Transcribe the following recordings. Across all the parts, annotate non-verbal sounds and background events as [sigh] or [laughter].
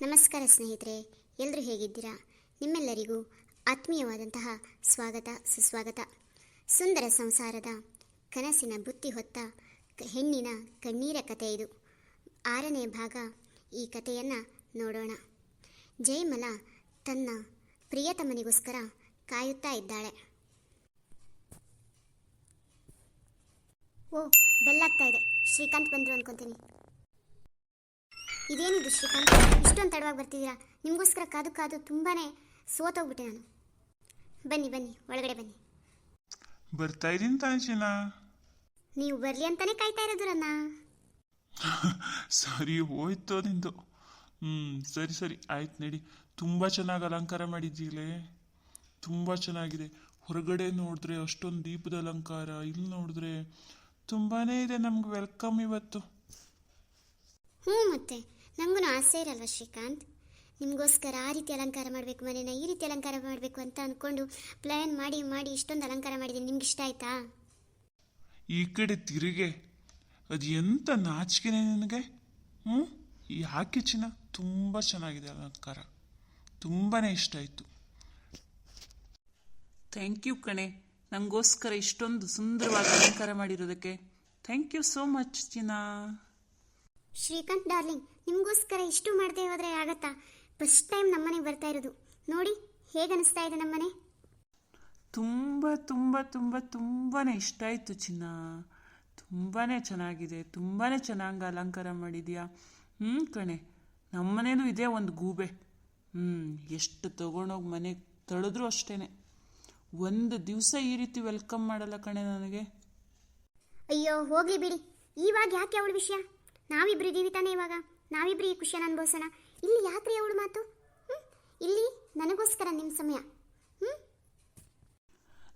ನಮಸ್ಕಾರ ಸ್ನೇಹಿತರೆ ಎಲ್ಲರೂ ಹೇಗಿದ್ದೀರಾ? ನಿಮ್ಮೆಲ್ಲರಿಗೂ ಆತ್ಮೀಯವಾದಂತಹ ಸ್ವಾಗತ, ಸುಸ್ವಾಗತ. ಸುಂದರ ಸಂಸಾರದ ಕನಸಿನ ಬುತ್ತಿ ಹೊತ್ತ ಹೆಣ್ಣಿನ ಕಣ್ಣೀರ ಕಥೆ ಇದು. ಆರನೇ ಭಾಗ ಈ ಕಥೆಯನ್ನು ನೋಡೋಣ. ಜಯಮಲ ತನ್ನ ಪ್ರಿಯತಮನಿಗೋಸ್ಕರ ಕಾಯುತ್ತಾ ಇದ್ದಾಳೆ. ಓ ಬೆಲ್ಲಾಗ್ತಾ ಇದೆ. ಶ್ರೀಕಾಂತ್ ಬಂದರು ಅನ್ಕೊಂತೀನಿ. ಇದೇನಿದು ಶ್ರೀಕಾಂತ್ ಇಷ್ಟೊಂದು ತಡವಾಗಿ ಬರ್ತಿದ್ದೀರಾ? ನಿಮಗೋಸ್ಕರ ಕಾದು ಕಾದು ತುಂಬಾ ಸೋತೋಗ್ಬಿಟ್ಟೆ ನಾನು. ಬನ್ನಿ ಬನ್ನಿ ಒಳಗಡೆ ಬನ್ನಿ. ಬರ್ತಾ ಇದೀನಿ ತಾಂಚಿನ ನೀವು ಬರ್ಲಿ ಅಂತಾನೆ ಕಾಯ್ತಾ ಇರೋದು ನನ್ನ ಸರಿ ಹೋಯ್ತು ನಿಂದು ಹ್ಮ್ ಸರಿ ಸರಿ ಆಯ್ತು ನಡಿ. ತುಂಬಾ ಚೆನ್ನಾಗಿ ಅಲಂಕಾರ ಮಾಡಿದ್ದೀಲೇ ತುಂಬಾ ಚೆನ್ನಾಗಿದೆ. ಹೊರಗಡೆ ನೋಡಿದ್ರೆ ಅಷ್ಟೊಂದು ದೀಪದ ಅಲಂಕಾರ ಇಲ್ಲಿ ನೋಡಿದ್ರೆ ತುಂಬಾನೇ ಇದೆ ನಮ್ಗೆ ವೆಲ್ಕಮ್ ಇವತ್ತು. ಹ್ಞೂ ಮತ್ತೆ. ನನಗೂ ಆಸೆ ಇರಲ್ವ ಶ್ರೀಕಾಂತ್. ನಿಮಗೋಸ್ಕರ ಆ ರೀತಿ ಅಲಂಕಾರ ಮಾಡಬೇಕು ಮನೇನ ಈ ರೀತಿ ಅಲಂಕಾರ ಮಾಡಬೇಕು ಅಂತ ಅಂದ್ಕೊಂಡು ಪ್ಲ್ಯಾನ್ ಮಾಡಿ ಮಾಡಿ ಇಷ್ಟೊಂದು ಅಲಂಕಾರ ಮಾಡಿದ್ದೀನಿ. ನಿಮ್ಗೆ ಇಷ್ಟ ಆಯ್ತಾ? ಈ ಕಡೆ ತಿರುಗೆ ಅದು ಎಂತ ನಾಚಿಕೆನೆ ನನಗೆ? ಹ್ಞೂ ಯಾಕೆ ಚಿನ್ನ ತುಂಬ ಚೆನ್ನಾಗಿದೆ ಅಲಂಕಾರ. ತುಂಬಾ ಇಷ್ಟ ಆಯಿತು. ಥ್ಯಾಂಕ್ ಯು ಕಣೆ. ನಂಗೋಸ್ಕರ ಇಷ್ಟೊಂದು ಸುಂದರವಾಗಿ ಅಲಂಕಾರ ಮಾಡಿರೋದಕ್ಕೆ. ಥ್ಯಾಂಕ್ ಯು ಸೋ ಮಚ್ ಚಿನಾ ಶ್ರೀಕಾಂತ್ ಡಾರ್ಲಿಂಗ್ ನಿಮಗೋಸ್ಕರ ಇಷ್ಟು ಮಾಡದೆ ಹೋದರೆ ಆಗತ್ತಾ? ಫಸ್ಟ್ ಟೈಮ್ ನಮ್ಮನೆಗೆ ಬರ್ತಾ ಇರೋದು. ನೋಡಿ ಹೇಗೆ ಅನಿಸ್ತಾ ಇದೆ ನಮ್ಮನೆ? ತುಂಬ ತುಂಬ ತುಂಬ ತುಂಬಾ ಇಷ್ಟ ಆಯಿತು ಚಿನ್ನ. ತುಂಬಾ ಚೆನ್ನಾಗಿದೆ ತುಂಬಾ ಚೆನ್ನಾಗಿ ಅಲಂಕಾರ ಮಾಡಿದ್ಯಾ. ಹ್ಞೂ ಕಣೆ ನಮ್ಮನೇಲೂ ಇದೆ ಒಂದು ಗೂಬೆ. ಹ್ಞೂ ಎಷ್ಟು ತಗೊಂಡೋಗಿ ಮನೆಗೆ ತಳೆದ್ರು ಅಷ್ಟೇ ಒಂದು ದಿವಸ ಈ ರೀತಿ ವೆಲ್ಕಮ್ ಮಾಡಲ್ಲ ಕಣೆ ನನಗೆ. ಅಯ್ಯೋ ಹೋಗ್ಲಿ ಬಿಡಿ. ಇವಾಗ ಯಾಕೆ ಅವಳ ವಿಷಯ? ನಾವಿಬ್ರು ಇದ್ದೀವಿ ತಾನೇ ಇವಾಗ. ನಾವಿಬ್ರು ಈ ಖುಷಿಯನ್ನು ಅನುಭವಿಸೋಣ. ಇಲ್ಲಿ ಯಾಕ್ರಿ ಅವಳು ಮಾತು? ಇಲ್ಲಿ ನನಗೋಸ್ಕರ ನಿಮ್ಮ ಸಮಯ.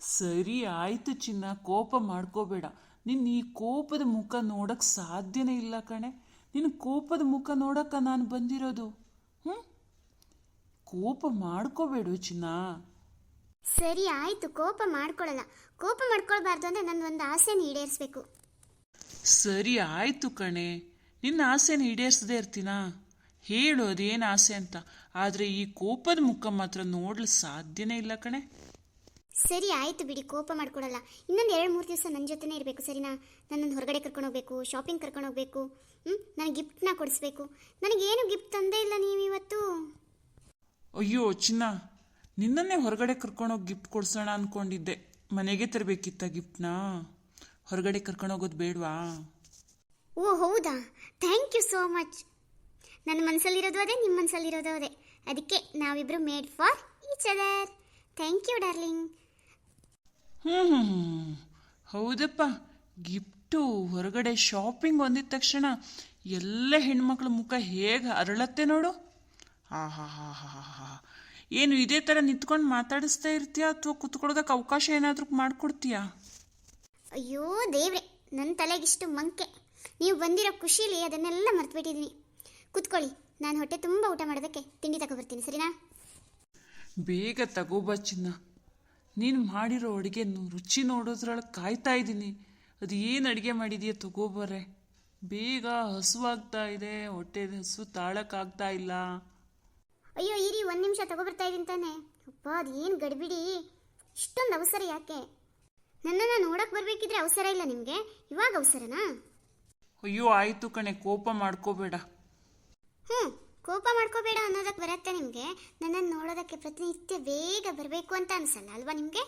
ಸರಿ ಆಯ್ತು ಚಿನ್ನ ಕೋಪ ಮಾಡ್ಕೋಬೇಡ. ನಿನ್ನ ಈ ಕೋಪದ ಮುಖ ನೋಡಕ್ ಸಾಧ್ಯನೇ ಇಲ್ಲ ಕಣೆ. ನಿನ್ನ ಕೋಪದ ಮುಖ ನೋಡಕ್ಕ ನಾನು ಬಂದಿರೋದು. ಹ್ಞೂ ಕೋಪ ಮಾಡ್ಕೋಬೇಡು ಚಿನ್ನ. ಸರಿ ಆಯ್ತು ಕೋಪ ಮಾಡ್ಕೊಳ್ಳಲ್ಲ ಕೋಪ ಮಾಡ್ಕೊಳ್ಬಾರ್ದು ಅಂದ್ರೆ ನನ್ನ ಒಂದು ಆಸೆನ ಈಡೇರಿಸ್ಬೇಕು. ಸರಿ ಆಯ್ತು ಕಣೆ. ನಿನ್ನ ಆಸೆನ ಈಡೇರಿಸದೆ ಇರ್ತೀನಾ? ಹೇಳು ಅದೇನು ಆಸೆ ಅಂತ. ಆದರೆ ಈ ಕೋಪದ ಮುಖ ಮಾತ್ರ ನೋಡಲು ಸಾಧ್ಯನೇ ಇಲ್ಲ ಕಣೆ. ಸರಿ ಆಯ್ತು ಬಿಡಿ ಕೋಪ ಮಾಡ್ಕೊಡಲ್ಲ. ಇನ್ನೊಂದು ಎರಡು ಮೂರು ದಿವಸ ನನ್ನ ಜೊತೆನೇ ಇರಬೇಕು ಸರಿನಾ? ನನ್ನನ್ನು ಹೊರಗಡೆ ಕರ್ಕೊಂಡು ಹೋಗ್ಬೇಕು ಶಾಪಿಂಗ್ ಕರ್ಕೊಂಡು ಹೋಗ್ಬೇಕು ಹ್ಞೂ ನನಗೆ ಗಿಫ್ಟ್ನ ಕೊಡಿಸ್ಬೇಕು. ನನಗೇನು ಗಿಫ್ಟ್ ತಂದೇ ಇಲ್ಲ ನೀವು ಇವತ್ತು? ಅಯ್ಯೋ ಚಿನ್ನ. ನಿನ್ನನ್ನೇ ಹೊರಗಡೆ ಕರ್ಕೊಂಡೋಗಿ ಗಿಫ್ಟ್ ಕೊಡ್ಸೋಣ ಅನ್ಕೊಂಡಿದ್ದೆ. ಮನೆಗೆ ತರಬೇಕಿತ್ತ ಗಿಫ್ಟ್ನ ಹೊರಗಡೆ ಕರ್ಕೊಂಡೋಗೋದು ಬೇಡವಾ? ಓ ಹೌದಾ? ಥ್ಯಾಂಕ್ ಯು ಸೋ ಮಚ್ ನನ್ನ ಮನಸ್ಸಲ್ಲಿರೋದು ಅದೇ ನಿಮ್ಮ ಮನಸ್ಸಲ್ಲಿರೋದು ಅದೇ. ಅದಕ್ಕೆ ನಾವಿಬ್ರು made for each other thank you darling ಹ್ಞೂ ಹೌದಪ್ಪ. ಗಿಫ್ಟು ಹೊರಗಡೆ ಶಾಪಿಂಗ್ ಹೊಂದಿದ ತಕ್ಷಣ ಎಲ್ಲ ಹೆಣ್ಮಕ್ಳ ಮುಖ ಹೇಗೆ ಅರಳತ್ತೆ ನೋಡು. ಆ ಹಾ ಹಾ ಹಾ ಹಾ ಹಾ. ಏನು ಇದೇ ಥರ ನಿಂತ್ಕೊಂಡು ಮಾತಾಡಿಸ್ತಾ ಇರ್ತೀಯಾ ಅಥವಾ ಕುತ್ಕೊಳ್ಳೋದಕ್ಕೆ ಅವಕಾಶ ಏನಾದರೂ ಮಾಡಿಕೊಡ್ತೀಯಾ? ಅಯ್ಯೋ ದೇವ್ರೆ ನನ್ನ ತಲೆಗಿಷ್ಟು ಮಂಕೆ. ನೀವು ಬಂದಿರೋ ಖುಷಿಲಿ ಅದನ್ನೆಲ್ಲ ಮರ್ತುಬಿಟ್ಟಿದ್ದೀನಿ ಕುತ್ಕೊಳ್ಳಿ ನಾನು ಹೊಟ್ಟೆ ತುಂಬ ಊಟ ಮಾಡೋದಕ್ಕೆ ತಿಂಡಿ ತಗೊಬರ್ತೀನಿ ಸರಿನಾ? ಬೇಗ ತಗೋಬಾ ಚಿನ್ನ. ನೀನು ಮಾಡಿರೋ ಅಡುಗೆ ರುಚಿ ನೋಡೋದ್ರೊಳಗೆ ಕಾಯ್ತಾ ಇದ್ದೀನಿ. ಅದು ಏನು ಅಡುಗೆ ಮಾಡಿದೀಯ ತಗೋಬರ್ರೆ ಬೇಗ ಹಸುವಾಗ್ತಾ ಇದೆ ಹೊಟ್ಟೆ ಹಸು ತಾಳಕ್ಕಾಗ್ತಾ ಇಲ್ಲ. ಅಯ್ಯೋ ಇರಿ ಒಂದು ನಿಮಿಷ ತಗೋಬರ್ತಾ ಇದ್ದೀನಿ ತಾನೆ. ಅಪ್ಪ ಅದು ಏನು ಗಡಿಬಿಡಿ. ಇಷ್ಟೊಂದು ಅವಸರ ಯಾಕೆ? ನನ್ನನ್ನು ನೋಡಕ್ಕೆ ಬರಬೇಕಿದ್ರೆ ಅವಸರ ಇಲ್ಲ ನಿಮಗೆ? ಇವಾಗ ಅವಸರನಾ? ಅಯ್ಯೋ ಆಯಿತು ಕಣೆ ಕೋಪ ಮಾಡ್ಕೋಬೇಡ. ಹ್ಞೂ ಕೋಪ ಮಾಡ್ಕೋಬೇಡ ಅನ್ನೋದಕ್ಕೆ ಬರತ್ತೆ ನಿಮಗೆ? ನನ್ನನ್ನು ನೋಡೋದಕ್ಕೆ ಪ್ರತಿನಿತ್ಯ ಬೇಗ ಬರಬೇಕು ಅಂತ ಅನಿಸಲ್ಲ ಅಲ್ವಾ ನಿಮಗೆ?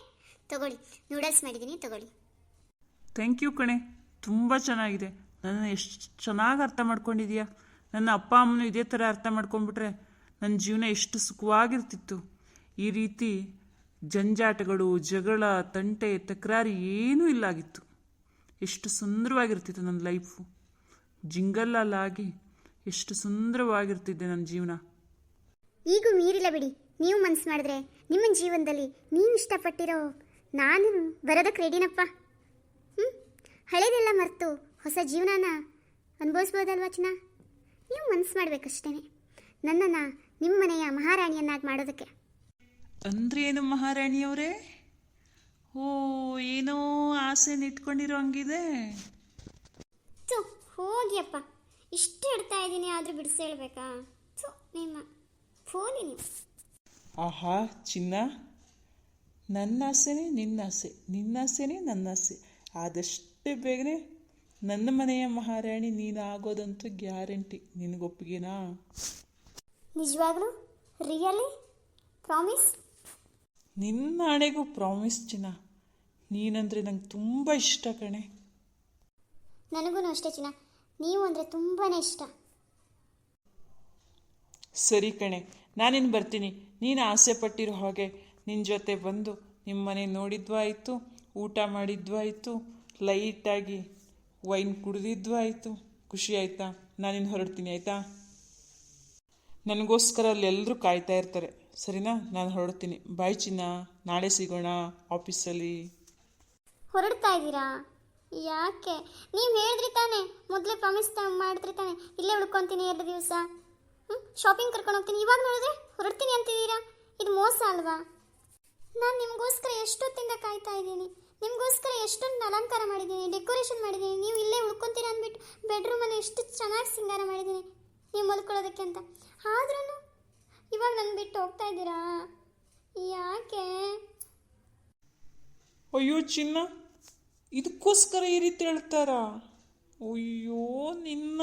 ತಗೊಳ್ಳಿ ನೂಡಲ್ಸ್ ಮಾಡಿದ್ದೀನಿ ತಗೊಳ್ಳಿ. ಥ್ಯಾಂಕ್ ಯು ಕಣೆ ತುಂಬ ಚೆನ್ನಾಗಿದೆ. ನನ್ನ ಎಷ್ಟು ಚೆನ್ನಾಗಿ ಅರ್ಥ ಮಾಡ್ಕೊಂಡಿದೀಯ? ನನ್ನ ಅಪ್ಪ ಅಮ್ಮನೂ ಇದೇ ಥರ ಅರ್ಥ ಮಾಡ್ಕೊಂಡ್ಬಿಟ್ರೆ ನನ್ನ ಜೀವನ ಎಷ್ಟು ಸುಖವಾಗಿರ್ತಿತ್ತು. ಈ ರೀತಿ ಜಂಜಾಟಗಳು ಜಗಳ ತಂಟೆ ತಕರಾರಿ ಏನೂ ಇಲ್ಲಾಗಿತ್ತು. ಎಷ್ಟು ಸುಂದರವಾಗಿರ್ತಿತ್ತು ನನ್ನ ಲೈಫು ಜಿಂಗಲ್ಲಲ್ಲಾಗಿ ಎಷ್ಟು ಸುಂದರವಾಗಿರ್ತಿದ್ದೆ ನನ್ನ ಜೀವನ. ಈಗೂ ಮೀರಿಲ್ಲ ಬಿಡಿ. ನೀವು ಮನ್ಸು ಮಾಡಿದ್ರೆ ನಿಮ್ಮ ಜೀವನದಲ್ಲಿ ನೀವು ಇಷ್ಟಪಟ್ಟಿರೋ ನಾನು ಬರೋದಕ್ಕೆ ರೆಡಿನಪ್ಪ. ಹ್ಞೂ ಹಳೇದೆಲ್ಲ ಮರೆತು ಹೊಸ ಜೀವನನ ಅನುಭವಿಸ್ಬೋದಲ್ವಾ ಚಿನ್ನ? ನೀವು ಮನ್ಸು ಮಾಡಬೇಕಷ್ಟೇ ನನ್ನನ್ನು ನಿಮ್ಮ ಮನೆಯ ಮಹಾರಾಣಿಯನ್ನಾಗಿ ಮಾಡೋದಕ್ಕೆ. ಅಂದ್ರೇನು ಮಹಾರಾಣಿಯವರೇ? ಓ ಏನೋ ಆಸೆ ಇಟ್ಕೊಂಡಿರೋ ಹಂಗಿದೆ. ಹೋಗಿಯಪ್ಪ ಇಷ್ಟು ಇಡ್ತಾ ಇದ್ದೀನಿ ಆದರೂ ಬಿಡಿಸಿ ಹೇಳ್ಬೇಕಾ? ಥು ನಿಮ್ಮ ಫೋನಿ ನೀವು. ಆಹಾ ಚಿನ್ನ. ನನ್ನ ಆಸೆನೇ ನಿನ್ನ ಆಸೆ. ನಿನ್ನ ಆಸೆನೇ ನನ್ನ ಆಸೆ. ಆದಷ್ಟೇ ಬೇಗನೆ ನನ್ನ ಮನೆಯ ಮಹಾರಾಣಿ ನೀನು ಆಗೋದಂತೂ ಗ್ಯಾರಂಟಿ. ನಿನಗೊಪ್ಪಿಗೆನಾ? ನಿಜವಾಗ್ಲೂ? ರಿಯಲಿ ಪ್ರಾಮಿಸ್ ನಿನ್ನ ಹಣೆಗೂ ಪ್ರಾಮಿಸ್ ಚಿನ್ನ. ನೀನಂದರೆ ನಂಗೆ ತುಂಬ ಇಷ್ಟ ಕಣೆ. ನನಗೂ ಅಷ್ಟೇ ಚಿನ್ನ. ನೀವು ಅಂದರೆ ತುಂಬಾ ಇಷ್ಟ. ಸರಿ ಕಣೆ ನಾನಿನ್ನು ಬರ್ತೀನಿ. ನೀನು ಆಸೆ ಪಟ್ಟಿರೋ ಹಾಗೆ ನಿನ್ನ ಜೊತೆ ಬಂದು ನಿಮ್ಮ ಮನೆ ನೋಡಿದ್ವು ಆಯಿತು ಊಟ ಮಾಡಿದ್ವು ಆಯಿತು ಲೈಟಾಗಿ ವೈನ್ ಕುಡಿದಿದ್ವು ಆಯಿತು. ಖುಷಿ ಆಯಿತಾ? ನಾನಿನ್ನು ಹೊರಡ್ತೀನಿ ಆಯಿತಾ? ನನಗೋಸ್ಕರ ಅಲ್ಲಿ ಎಲ್ಲರೂ ಕಾಯ್ತಾ ಇರ್ತಾರೆ. ಸರಿನಾ? ನಾನು ಹೊರಡ್ತೀನಿ. ಬಾಯ್ ಚಿನ್ನ. ನಾಳೆ ಸಿಗೋಣ ಆಫೀಸಲ್ಲಿ. ಹೊರಡ್ತಾ ಇದ್ದೀರಾ? ಯಾಕೆ? ನೀವು ಹೇಳಿದ್ರಿ ತಾನೆ. ಮೊದಲೇ ಪ್ರಾಮಿಸ್ ಮಾಡಿದ್ರಿ ತಾನೆ. ಇಲ್ಲೇ ಉಳ್ಕೊತೀನಿ ಎರಡು ದಿವಸ. ಹ್ಞೂ ಶಾಪಿಂಗ್ ಕರ್ಕೊಂಡು ಹೋಗ್ತೀನಿ. ಇವಾಗ ನೋಡಿದ್ರೆ ಹೊರಡ್ತೀನಿ ಅಂತಿದ್ದೀರಾ? ಇದು ಮೋಸ ಅಲ್ವಾ? ನಾನು ನಿಮಗೋಸ್ಕರ ಎಷ್ಟೊತ್ತಿಂದ ಕಾಯ್ತಾ ಇದ್ದೀನಿ. ನಿಮಗೋಸ್ಕರ ಎಷ್ಟೊಂದು ಅಲಂಕಾರ ಮಾಡಿದ್ದೀನಿ ಡೆಕೋರೇಷನ್ ಮಾಡಿದ್ದೀನಿ. ನೀವು ಇಲ್ಲೇ ಉಳ್ಕೊತೀರ ಅಂದ್ಬಿಟ್ಟು ಬೆಡ್ರೂಮಲ್ಲಿ ಎಷ್ಟು ಚೆನ್ನಾಗಿ ಸಿಂಗಾರ ಮಾಡಿದ್ದೀನಿ. ನೀವು ಮಲ್ಕೊಳ್ಳೋದಕ್ಕೆ ಅಂತ. ಆದ್ರೂ ಇವಾಗ ನನ್ನ ಬಿಟ್ಟು ಹೋಗ್ತಾ ಇದ್ದೀರಾ? ಯಾಕೆ? ಅಯ್ಯೋ ಚಿನ್ನ. ಇದಕ್ಕೋಸ್ಕರ ಈ ರೀತಿ ಹೇಳ್ತಾರಾ? ಅಯ್ಯೋ ನಿನ್ನ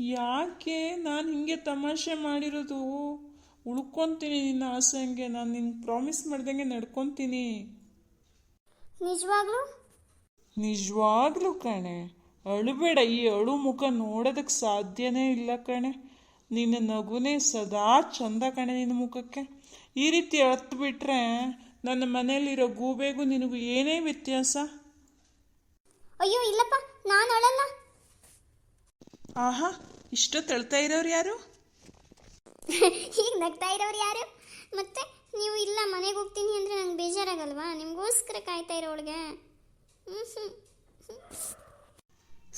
ಯಾಕೆ ನಾನು ಹಿಂಗೆ ತಮಾಷೆ ಮಾಡಿರೋದು? ಉಳ್ಕೊತೀನಿ ನಿನ್ನ ಆಸೆ ಹಂಗೆ ನಾನು ನಿನ್ನ ಪ್ರಾಮಿಸ್ ಮಾಡ್ದಂಗೆ ನಡ್ಕೊತೀನಿ. ನಿಜವಾಗ್ಲೂ? ನಿಜವಾಗ್ಲೂ ಕಣೆ. ಅಳುಬೇಡ ಈ ಅಳು ಮುಖ ನೋಡೋದಕ್ಕೆ ಸಾಧ್ಯನೇ ಇಲ್ಲ ಕಣೆ. ನಿನ್ನ ನಗುನೇ ಸದಾ ಚಂದ ಕಣೆ ನಿನ್ನ ಮುಖಕ್ಕೆ. ಈ ರೀತಿ ಅಳ್ತು ಬಿಟ್ರೆ ನನ್ನ ಮನೇಲಿರೋ ಗೂಬೆಗೂ ನಿನಗೂ ಏನೇ ವ್ಯತ್ಯಾಸ? ಅಯ್ಯೋ ಇಲ್ಲಪ್ಪ ನಾನು ಅಳಲ್ಲ ಆಹಾ ಇಷ್ಟು ತಳ್ತಾ ಇರೋರು ಯಾರು? [laughs] ಈಗ ನಗ್ತಾ ಇರೋರು ಯಾರು? ಮತ್ತೆ ನೀವು ಇಲ್ಲ ಮನೆಗೆ ಹೋಗ್ತೀನಿ ಅಂದರೆ ನಂಗೆ ಬೇಜಾರಾಗಲ್ವಾ? ನಿಮಗೋಸ್ಕರ ಕಾಯ್ತಾ ಇರೋಳಿಗೆ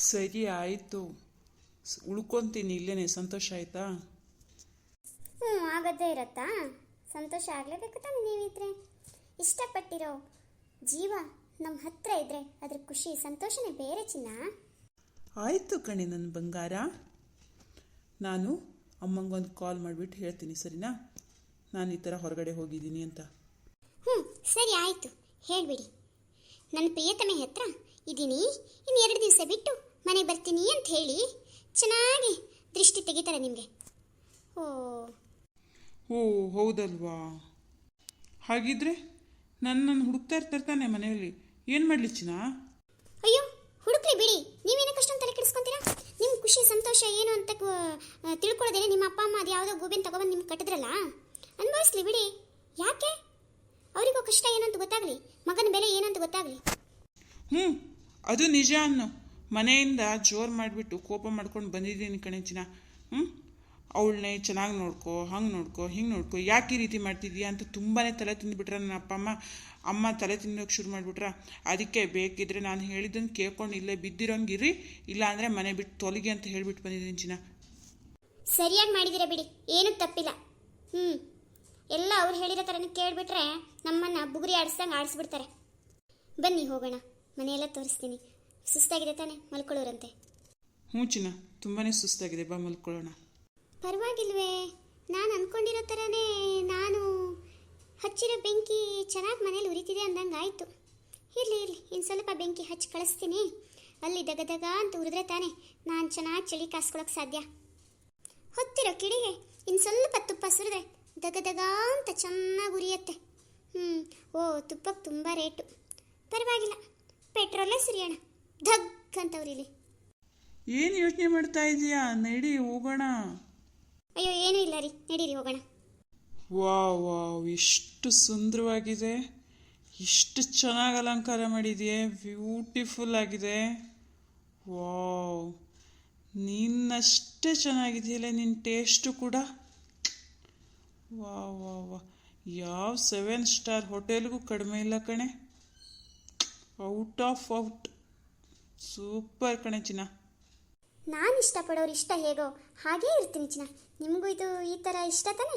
ಸರಿ ಆಯಿತು. ಉಳ್ಕೊತೀನಿ ಇಲ್ಲೇನೆ ಸಂತೋಷ ಆಯ್ತಾ? ಹ್ಞೂ ಆಗದೇ ಇರತ್ತಾ? ಸಂತೋಷ ಆಗಲೇಬೇಕು ತಾನೆ ನೀವಿದ್ರೆ. ಇಷ್ಟಪಟ್ಟಿರೋ ಜೀವ ನಮ್ಮ ಹತ್ರ ಇದ್ರೆ ಅದ್ರ ಖುಷಿ ಸಂತೋಷನೇ ಬೇರೆ ಚಿನ್ನ. ಆಯಿತು ಕಣೆ ನನ್ನ ಬಂಗಾರ. ನಾನು ಅಮ್ಮಂಗೊಂದು ಕಾಲ್ ಮಾಡಿಬಿಟ್ಟು ಹೇಳ್ತೀನಿ ಸರಿನಾ? ನಾನು ಈ ಥರ ಹೊರಗಡೆ ಹೋಗಿದ್ದೀನಿ ಅಂತ. ಹ್ಞೂ ಸರಿ ಆಯಿತು. ಹೇಳಿಬಿಡಿ. ನನ್ನ ಪ್ರಿಯತಮೆ ಹತ್ರ ಇದ್ದೀನಿ ಇನ್ನು ಎರಡು ದಿವಸ ಬಿಟ್ಟು ಮನೆಗೆ ಬರ್ತೀನಿ ಅಂತ ಹೇಳಿ ಚೆನ್ನಾಗಿ ದೃಷ್ಟಿ ತೆಗಿತಾರೆ ನಿಮಗೆ. ಓ. ಓ ಹೌದಲ್ವಾ? ಹಾಗಿದ್ರೆ ನನ್ನನ್ನು ಹುಡುಕ್ತಾ ಇರ್ತಾರೆ ತಾನೆ ಮನೆಯಲ್ಲಿ. ಏನು ಮಾಡಲಿ ಚಿನ್ನ? ಅಯ್ಯೋ ಹುಡುಕ್ಲಿ ಬಿಡಿ. ನೀವೇನಕ್ಕೆ ಅಷ್ಟೊಂದು ತಲೆ ಕೆಡಿಸ್ಕೊಂತೀರಾ? ನಿಮ್ಮ ಖುಷಿ ಸಂತೋಷ ಏನು ಅಂತ ತಿಳ್ಕೊಳ್ಳೋದೇನೆ ನಿಮ್ಮ ಅಪ್ಪ ಅಮ್ಮ ಅದು ಯಾವುದೋ ಗೋಬಿನ ತಗೊಬಂದು ನಿಮ್ಗೆ ಕಟ್ಟಿದ್ರಲ್ಲ? ಅನುಭವಿಸ್ಲಿ ಬಿಡಿ. ಯಾಕೆ? ಅವರಿಗೂ ಕಷ್ಟ ಏನಂತ ಗೊತ್ತಾಗ್ಲಿ? ಮಗನ ಬೆಲೆ ಏನಂತ ಗೊತ್ತಾಗ್ಲಿ? ಹ್ಞೂ ಅದು ನಿಜ ಅನ್ನು. ಮನೆಯಿಂದ ಜೋರು ಮಾಡಿಬಿಟ್ಟು ಕೋಪ ಮಾಡ್ಕೊಂಡು ಬಂದಿದ್ದೀನಿ ಕಣೆಚಿನ ಹ್ಞೂ ಅವಳನ್ನೇ ಚೆನ್ನಾಗಿ ನೋಡ್ಕೋ ಹಂಗೆ ನೋಡ್ಕೋ ಹಿಂಗೆ ನೋಡ್ಕೋ ಯಾಕೆ ಈ ರೀತಿ ಮಾಡ್ತಿದ್ಯಾ ಅಂತ ತುಂಬಾ ತಲೆ ತಿಂದುಬಿಟ್ರೆ ನನ್ನ ಅಪ್ಪ ಅಮ್ಮ ಅಮ್ಮ ತಲೆ ತಿನ್ನೋಕೆ ಶುರು ಮಾಡಿಬಿಟ್ರ. ಅದಕ್ಕೆ ಬೇಕಿದ್ರೆ ನಾನು ಹೇಳಿದ್ದನ್ನು ಕೇಳ್ಕೊಂಡು ಇಲ್ಲೇ ಬಿದ್ದಿರೋಂಗಿರಿ ಇಲ್ಲ ಅಂದರೆ ಮನೆ ಬಿಟ್ಟು ತೊಲಗಿ ಅಂತ ಹೇಳಿಬಿಟ್ಟು ಬಂದಿದ್ದೀನಿ ಚಿನ್ನ. ಸರಿಯಾಗಿ ಮಾಡಿದ್ದೀರಾ ಬಿಡಿ ಏನೂ ತಪ್ಪಿಲ್ಲ. ಹ್ಞೂ ಎಲ್ಲ ಅವ್ರು ಹೇಳಿರೋ ಥರನೇ ಕೇಳಿಬಿಟ್ರೆ ನಮ್ಮನ್ನು ಬುಗುರಿ ಆಡಿಸ್ದಂಗೆ ಆಡಿಸ್ಬಿಡ್ತಾರೆ. ಬನ್ನಿ ಹೋಗೋಣ ಮನೆಯೆಲ್ಲ ತೋರಿಸ್ತೀನಿ. ಸುಸ್ತಾಗಿದೆ ತಾನೆ ಮಲ್ಕೊಳ್ಳೋರಂತೆ. ಹ್ಞೂ ಚಿನ್ನ ತುಂಬಾ ಸುಸ್ತಾಗಿದೆ ಬಾ ಮಲ್ಕೊಳ್ಳೋಣ. ಪರವಾಗಿಲ್ವೇ? ನಾನು ಅಂದ್ಕೊಂಡಿರೋ ಥರನೇ ನಾನು ಹಚ್ಚಿರೋ ಬೆಂಕಿ ಚೆನ್ನಾಗಿ ಮನೇಲಿ ಉರಿತಿದೆ ಅಂದಂಗೆ ಆಯಿತು ಇರಲಿ ಇರಲಿ ಇನ್ನು ಸ್ವಲ್ಪ ಬೆಂಕಿ ಹಚ್ಚಿ ಕಳಿಸ್ತೀನಿ. ಅಲ್ಲಿ ದಗ ದಗ ಅಂತ ಉರಿದ್ರೆ ತಾನೇ ನಾನು ಚೆನ್ನಾಗಿ ಚಳಿ ಕಾಸ್ಕೊಳಕ್ಕೆ ಸಾಧ್ಯ. ಹೊತ್ತಿರೋ ಕಿಡಿಗೆ ಇನ್ನು ಸ್ವಲ್ಪ ತುಪ್ಪ ಸುರಿದ್ರೆ ದಗ ಅಂತ ಚೆನ್ನಾಗಿ ಉರಿಯತ್ತೆ. ಹ್ಞೂ ಓ ತುಪ್ಪಕ್ಕೆ ತುಂಬ ರೇಟು. ಪರವಾಗಿಲ್ಲ, ಪೆಟ್ರೋಲೇ ಸುರಿಯೋಣ. ಧಗ್ ಅಂತ ಉರಿಲಿ. ಏನು ಯೋಚನೆ ಮಾಡ್ತಾ ಇದೀಯಾ? ನಡಿ, ಹೋಗೋಣ. ಅಯ್ಯೋ, ಏನೂ ಇಲ್ಲ ರೀ. ನಡೀರಿ, ಹೋಗೋಣ. ವಾವ್ ವಾವ್ ಎಷ್ಟು ಸುಂದರವಾಗಿದೆ. ಎಷ್ಟು ಚೆನ್ನಾಗಿ ಅಲಂಕಾರ ಮಾಡಿದೆಯೇ. ಬ್ಯೂಟಿಫುಲ್ ಆಗಿದೆ. ವಾವ್. ನಿನ್ನಷ್ಟೇ ಚೆನ್ನಾಗಿದೆಯಲ್ಲ ನಿನ್ನ ಟೇಸ್ಟು ಕೂಡ? ವಾ ವಾ ವಾ ಯಾವ ಸೆವೆನ್ ಸ್ಟಾರ್ ಹೋಟೆಲ್ಗೂ ಕಡಿಮೆ ಇಲ್ಲ ಕಣೆ. Out of out. ಸೂಪರ್ ಕಣೆ ಚಿನ್ನ. ನಾನು ಇಷ್ಟಪಡೋರು ಇಷ್ಟ ಹೇಗೋ ಹಾಗೇ ಇರ್ತೀನಿ ಚಿನ್ನ. ನಿಮಗೂ ಇದು ಈ ಥರ ಇಷ್ಟ ತಾನೆ?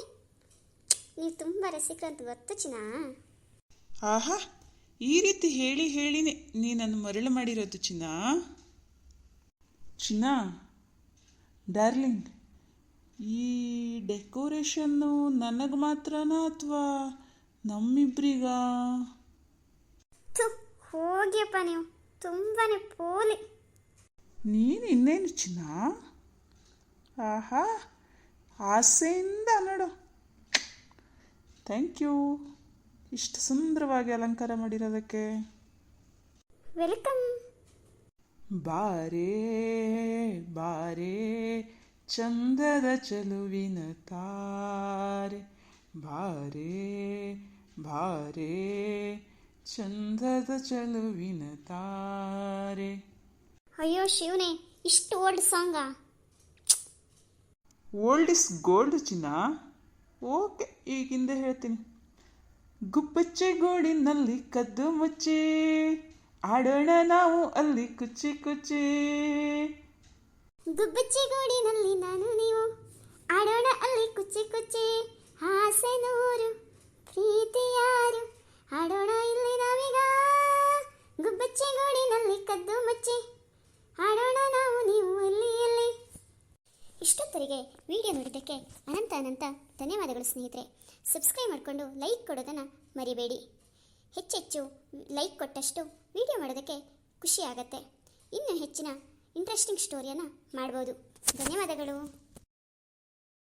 ನೀವು ತುಂಬ ರಸಿಕರು ಅಂತ ಗೊತ್ತು ಚಿನ್ನ. ಆಹಾ ಈ ರೀತಿ ಹೇಳಿ ಹೇಳಿನೇ ನೀ ನನ್ನ ಮರಳು ಮಾಡಿರೋದು ಚಿನ್ನ. ಚಿನ್ನ ಡಾರ್ಲಿಂಗ್ ಈ ಡೆಕೋರೇಷನ್ನು ನನಗೆ ಮಾತ್ರನಾ ಅಥವಾ ನಮ್ಮಿಬ್ರಿಗ? ಹೋಗ್ಯಪ್ಪ ಹೋಗಿಯಪ್ಪ ನೀವು. ತುಂಬಾ ಪೋಲಿ. ನೀನು ಇನ್ನೇನು ಚಿನ್ನ? ಆಹಾ ಆಸೆಯಿಂದ ನೋಡು. ಥ್ಯಾಂಕ್ ಯು ಇಷ್ಟು ಸುಂದರವಾಗಿ ಅಲಂಕಾರ ಮಾಡಿರೋದಕ್ಕೆ. ವೆಲ್ಕಮ್ ಬಾರೇ ಬಾರೇ ಚಂದದ ಚಲುವಿನ ತಾರೆ. ಬಾರೇ ಬಾರೇ ಚಂದದ ಚಲುವಿನ ತಾರೆ. ಅಯ್ಯೋ ಶಿವನೇ ಇಷ್ಟು ಓಲ್ಡ್ ಸಾಂಗಾ ಓಲ್ಡ್ ಇಸ್ ಗೋಲ್ಡ್ ಚಿನ್ನ. ಓಕೆ ಈಗಿಂದ ಹೇಳ್ತೀನಿ. ಗುಬ್ಬಚ್ಚೆ ಗೋಡಿನಲ್ಲಿ ಕದ್ದು ಮುಚ್ಚಿ ಆಡೋಣ ನಾವು ಅಲ್ಲಿ ಕುಚ್ಚಿ ಕುಚ್ಚಿ. ಗುಬ್ಬಚ್ಚಿ ಗೋಡಿನಲ್ಲಿ ನಾನು ನೀವು ಆಡೋಣ ಅಲ್ಲಿ ಕುಚ್ಚಿ ಕುಚ್ಚಿ. ಆಸೆ ನೂರು ಪ್ರೀತಿ ಯಾರು ಆಡೋಣ ಇಲ್ಲಿ ನಾವೀಗ. ಗುಬ್ಬಚ್ಚಿ ಗೋಡಿನಲ್ಲಿ ಕದ್ದು ಮುಚ್ಚಿ ಇಷ್ಟೊತ್ತರಿಗೆ ವಿಡಿಯೋ ನೋಡಿದ್ದಕ್ಕೆ ಅನಂತ ಅನಂತ ಧನ್ಯವಾದಗಳು ಸ್ನೇಹಿತರೆ. ಸಬ್ಸ್ಕ್ರೈಬ್ ಮಾಡಿಕೊಂಡು ಲೈಕ್ ಕೊಡೋದನ್ನು ಮರಿಬೇಡಿ. ಹೆಚ್ಚೆಚ್ಚು ಲೈಕ್ ಕೊಟ್ಟಷ್ಟು ವಿಡಿಯೋ ಮಾಡೋದಕ್ಕೆ ಖುಷಿ ಇನ್ನೂ ಇನ್ನು ಹೆಚ್ಚಿನ ಇಂಟ್ರೆಸ್ಟಿಂಗ್ ಸ್ಟೋರಿಯನ್ನು ಮಾಡ್ಬೋದು. ಧನ್ಯವಾದಗಳು.